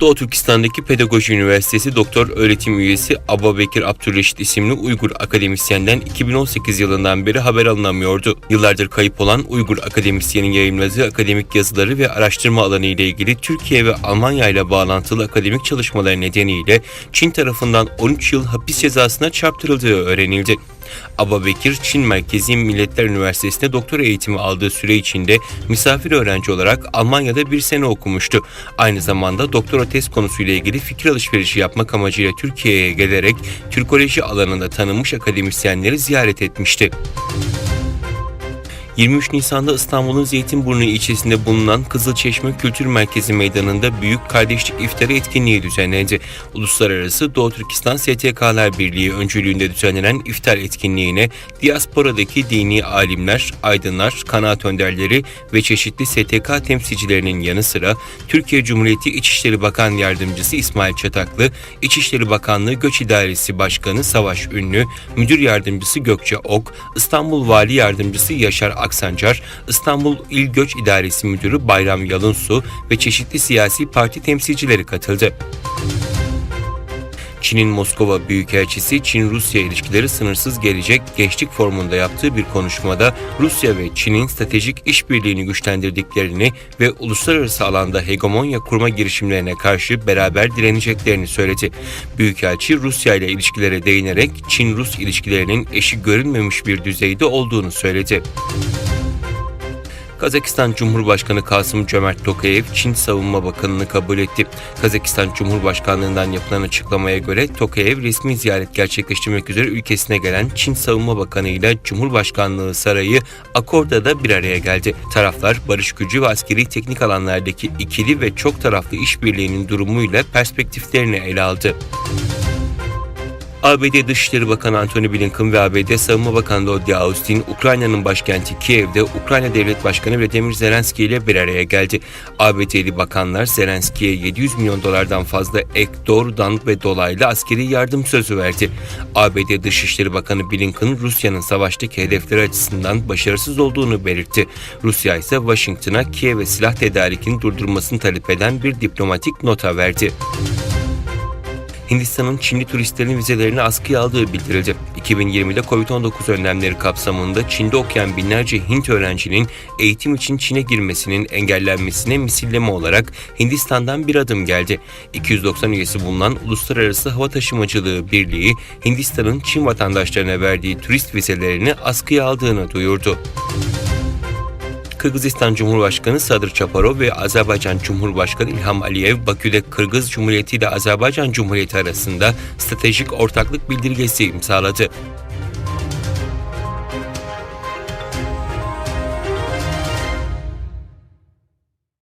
Doğu Türkistan'daki Pedagoji Üniversitesi Doktor Öğretim Üyesi Abubekir Abdülreşit isimli Uygur akademisyenden 2018 yılından beri haber alınamıyordu. Yıllardır kayıp olan Uygur akademisyenin yayınladığı akademik yazıları ve araştırma alanı ile ilgili Türkiye ve Almanya ile bağlantılı akademik çalışmaları nedeniyle Çin tarafından 13 yıl hapis cezasına çarptırıldığı öğrenildi. Abubekir, Çin Merkezi Milletler Üniversitesi'nde doktora eğitimi aldığı süre içinde misafir öğrenci olarak Almanya'da bir sene okumuştu. Aynı zamanda doktora tez konusuyla ilgili fikir alışverişi yapmak amacıyla Türkiye'ye gelerek Türkoloji alanında tanınmış akademisyenleri ziyaret etmişti. 23 Nisan'da İstanbul'un Zeytinburnu ilçesinde bulunan Kızılçeşme Kültür Merkezi Meydanı'nda Büyük Kardeşlik İftarı etkinliği düzenlendi. Uluslararası Doğu Türkistan STK'lar Birliği öncülüğünde düzenlenen iftar etkinliğine diasporadaki dini alimler, aydınlar, kanaat önderleri ve çeşitli STK temsilcilerinin yanı sıra Türkiye Cumhuriyeti İçişleri Bakan Yardımcısı İsmail Çataklı, İçişleri Bakanlığı Göç İdaresi Başkanı Savaş Ünlü, Müdür Yardımcısı Gökçe Ok, İstanbul Vali Yardımcısı Yaşar Aksancar, İstanbul İl Göç İdaresi Müdürü Bayram Yalınsu ve çeşitli siyasi parti temsilcileri katıldı. Çin'in Moskova Büyükelçisi Çin-Rusya ilişkileri sınırsız gelecek gençlik formunda yaptığı bir konuşmada Rusya ve Çin'in stratejik işbirliğini güçlendirdiklerini ve uluslararası alanda hegemonya kurma girişimlerine karşı beraber direneceklerini söyledi. Büyükelçi Rusya ile ilişkilere değinerek Çin-Rus ilişkilerinin eşi görünmemiş bir düzeyde olduğunu söyledi. Kazakistan Cumhurbaşkanı Kasım Cömert Tokayev Çin Savunma Bakanı'nı kabul etti. Kazakistan Cumhurbaşkanlığından yapılan açıklamaya göre Tokayev resmi ziyaret gerçekleştirmek üzere ülkesine gelen Çin Savunma Bakanı ile Cumhurbaşkanlığı Sarayı Akorda'da bir araya geldi. Taraflar barış gücü ve askeri teknik alanlardaki ikili ve çok taraflı işbirliğinin durumuyla perspektiflerini ele aldı. ABD Dışişleri Bakanı Antony Blinken ve ABD Savunma Bakanı Lloyd Austin, Ukrayna'nın başkenti Kiev'de Ukrayna Devlet Başkanı Vladimir Zelenski ile bir araya geldi. ABD'li bakanlar Zelenski'ye 700 milyon dolardan fazla ek doğrudan ve dolaylı askeri yardım sözü verdi. ABD Dışişleri Bakanı Blinken, Rusya'nın savaştaki hedefleri açısından başarısız olduğunu belirtti. Rusya ise Washington'a Kiev'e silah tedarikini durdurmasını talep eden bir diplomatik nota verdi. Hindistan'ın Çinli turistlerin vizelerini askıya aldığı bildirildi. 2020'de Covid-19 önlemleri kapsamında Çin'de okuyan binlerce Hint öğrencinin eğitim için Çin'e girmesinin engellenmesine misilleme olarak Hindistan'dan bir adım geldi. 290 üyesi bulunan Uluslararası Hava Taşımacılığı Birliği, Hindistan'ın Çin vatandaşlarına verdiği turist vizelerini askıya aldığını duyurdu. Kırgızistan Cumhurbaşkanı Sadır Çaparov ve Azerbaycan Cumhurbaşkanı İlham Aliyev Bakü'de Kırgız Cumhuriyeti ile Azerbaycan Cumhuriyeti arasında stratejik ortaklık bildirgesi imzaladı.